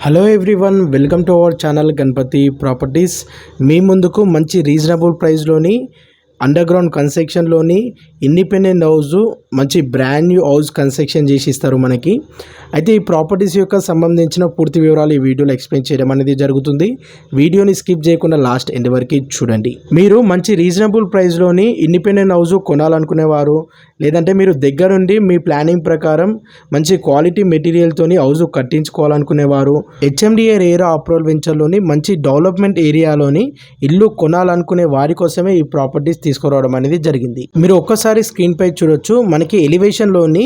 Hello everyone welcome to our channel Ganapathi properties మీ ముందుకు మంచి reasonable ప్రైస్లోని అండర్ గ్రౌండ్ కన్స్ట్రక్షన్లోని ఇండిపెండెంట్ హౌస్ మంచి బ్రాండ్ న్యూ హౌస్ కన్స్ట్రక్షన్ చేసి ఇస్తారు మనకి. అయితే ఈ ప్రాపర్టీస్ యొక్క సంబంధించిన పూర్తి వివరాలు ఈ వీడియోలో ఎక్స్ప్లెయిన్ చేయడం అనేది జరుగుతుంది. వీడియోని స్కిప్ చేయకుండా లాస్ట్ ఎండ్ వరకు చూడండి. మీరు మంచి రీజనబుల్ ప్రైస్లోని ఇండిపెండెంట్ హౌస్ కొనాలనుకునేవారు లేదంటే మీరు దగ్గరుండి మీ ప్లానింగ్ ప్రకారం మంచి క్వాలిటీ మెటీరియల్తోని హౌస్ కట్టించుకోవాలనుకునేవారు హెచ్ఎండిఏ రేరా అప్రోల్ వెంచర్లోని మంచి డెవలప్మెంట్ ఏరియాలోని ఇల్లు కొనాలనుకునే వారి కోసమే ఈ ప్రాపర్టీస్ తీసుకురావడం అనేది జరిగింది. మీరు ఒక్కసారి స్క్రీన్ పై చూడొచ్చు. మనకి ఎలివేషన్లోని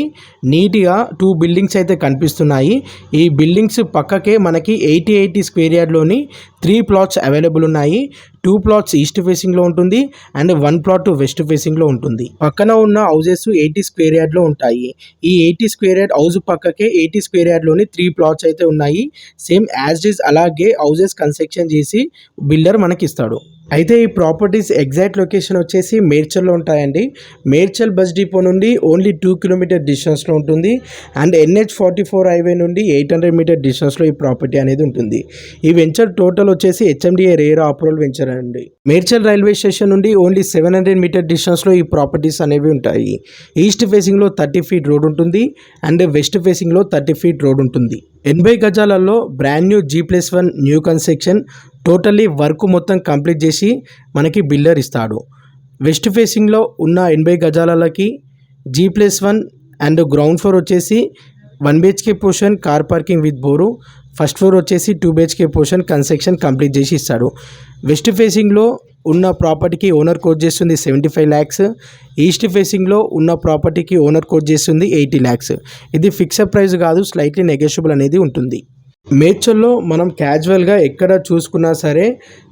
నీట్గా టూ బిల్డింగ్స్ అయితే కనిపిస్తున్నాయి. ఈ బిల్డింగ్స్ పక్కకే మనకి ఎయిటీ ఎయిటీ స్క్వేర్ యార్డ్లోని త్రీ ప్లాట్స్ అవైలబుల్ ఉన్నాయి. టూ ప్లాట్స్ ఈస్ట్ ఫేసింగ్లో ఉంటుంది అండ్ వన్ ప్లాట్ వెస్ట్ ఫేసింగ్లో ఉంటుంది. పక్కన ఉన్న హౌజెస్ ఎయిటీ స్క్వేర్ యార్డ్లో ఉంటాయి. ఈ ఎయిటీ స్క్వేర్ యార్డ్ హౌస్ పక్కకే ఎయిటీ స్క్వేర్ యార్డ్లోని త్రీ ప్లాట్స్ అయితే ఉన్నాయి. సేమ్ యాజ్ ఇస్ అలాగే హౌజెస్ కన్స్ట్రక్షన్ చేసి బిల్డర్ మనకి ఇస్తాడు అయితే ఈ ప్రాపర్టీస్ ఎగ్జాక్ట్ లొకేషన్ వచ్చేసి మేడ్చల్లో ఉంటాయండి. మేడ్చల్ బస్ డిపో నుండి ఓన్లీ టూ కిలోమీటర్ డిస్టెన్స్లో ఉంటుంది. And NH forty four highway నుండి ఎయిట్ హండ్రెడ్ మీటర్ డిస్టెన్స్లో ఈ ప్రాపర్టీ అనేది ఉంటుంది. ఈ వెంచర్ టోటల్ వచ్చేసి హెచ్ఎండిఏ రేర్ అప్రూవల్ వెంచర్ అండి. మేడ్చల్ రైల్వే స్టేషన్ నుండి ఓన్లీ సెవెన్ హండ్రెడ్ మీటర్ డిస్టెన్స్లో ఈ ప్రాపర్టీస్ అనేవి ఉంటాయి. ఈస్ట్ ఫేసింగ్లో థర్టీ ఫీట్ రోడ్ ఉంటుంది. అండ్ వెస్ట్ ఫేసింగ్లో థర్టీ ఫీట్ రోడ్ ఉంటుంది. ఎనభై గజాలలో brand new G plus one new construction totally work మొత్తం కంప్లీట్ చేసి మనకి బిల్డర్ ఇస్తాడు. వెస్ట్ ఫేసింగ్లో ఉన్న ఎనభై గజాలకి G plus one and ground floor వచ్చేసి one BHK portion car parking with bore. First floor వచ్చేసి two BHK portion construction complete చేసి ఇస్తాడు. వెస్ట్ ఫేసింగ్లో ఉన్న ప్రాపర్టీకి ఓనర్ కోట్ చేస్తుంది సెవెంటీ ఫైవ్ ల్యాక్స్. ఈస్ట్ ఫేసింగ్లో ఉన్న ప్రాపర్టీకి ఓనర్ కోట్ చేస్తుంది ఎయిటీ ల్యాక్స్. ఇది ఫిక్స్డ్ ప్రైస్ కాదు స్లైట్లీ నెగోషియబుల్ అనేది ఉంటుంది. మేడ్చల్లో మనం క్యాజువల్గా ఎక్కడ చూసుకున్నా సరే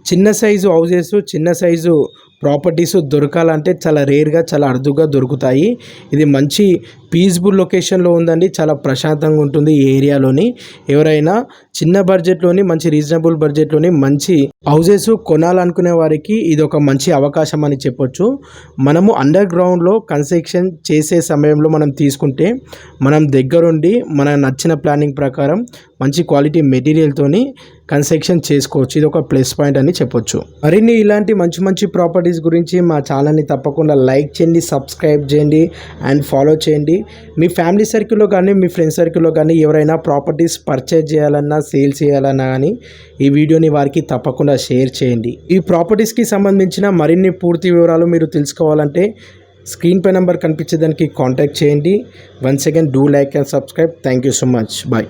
చిన్న సైజు హౌజెస్ చిన్న సైజు ప్రాపర్టీస్ దొరకాలంటే చాలా రేర్గా చాలా అరుదుగా దొరుకుతాయి. ఇది మంచి పీస్ఫుల్ లొకేషన్లో ఉందండి. చాలా ప్రశాంతంగా ఉంటుంది ఈ ఏరియాలోని. ఎవరైనా చిన్న బడ్జెట్లోని మంచి రీజనబుల్ బడ్జెట్లోని మంచి హౌజెస్ కొనాలనుకునే వారికి ఇది ఒక మంచి అవకాశం అని చెప్పొచ్చు. మనము అండర్ గ్రౌండ్లో కన్స్ట్రక్షన్ చేసే సమయంలో మనం తీసుకుంటే మనం దగ్గరుండి మన నచ్చిన ప్లానింగ్ ప్రకారం మంచి క్వాలిటీ మెటీరియల్తోని కన్స్ట్రక్షన్ చేసుకోవచ్చు. ఇది ఒక ప్లస్ పాయింట్ అని చెప్పొచ్చు. మరిన్ని ఇలాంటి మంచి మంచి ప్రాపర్టీస్ గురించి మా ఛానల్ని తప్పకుండా లైక్ చేయండి సబ్స్క్రైబ్ చేయండి అండ్ ఫాలో చేయండి. మీ ఫ్యామిలీ సర్కిల్లో కానీ మీ ఫ్రెండ్స్ సర్కిల్లో కానీ ఎవరైనా ప్రాపర్టీస్ పర్చేజ్ చేయాలన్నా సేల్ చేయాలన్నా కానీ ఈ వీడియోని వారికి తప్పకుండా షేర్ చేయండి. ఈ ప్రాపర్టీస్కి సంబంధించిన మరిన్ని పూర్తి వివరాలు మీరు తెలుసుకోవాలంటే స్క్రీన్ పై నెంబర్ కనిపించేదానికి కాంటాక్ట్ చేయండి. One second do like and subscribe. Thank you so much. Bye.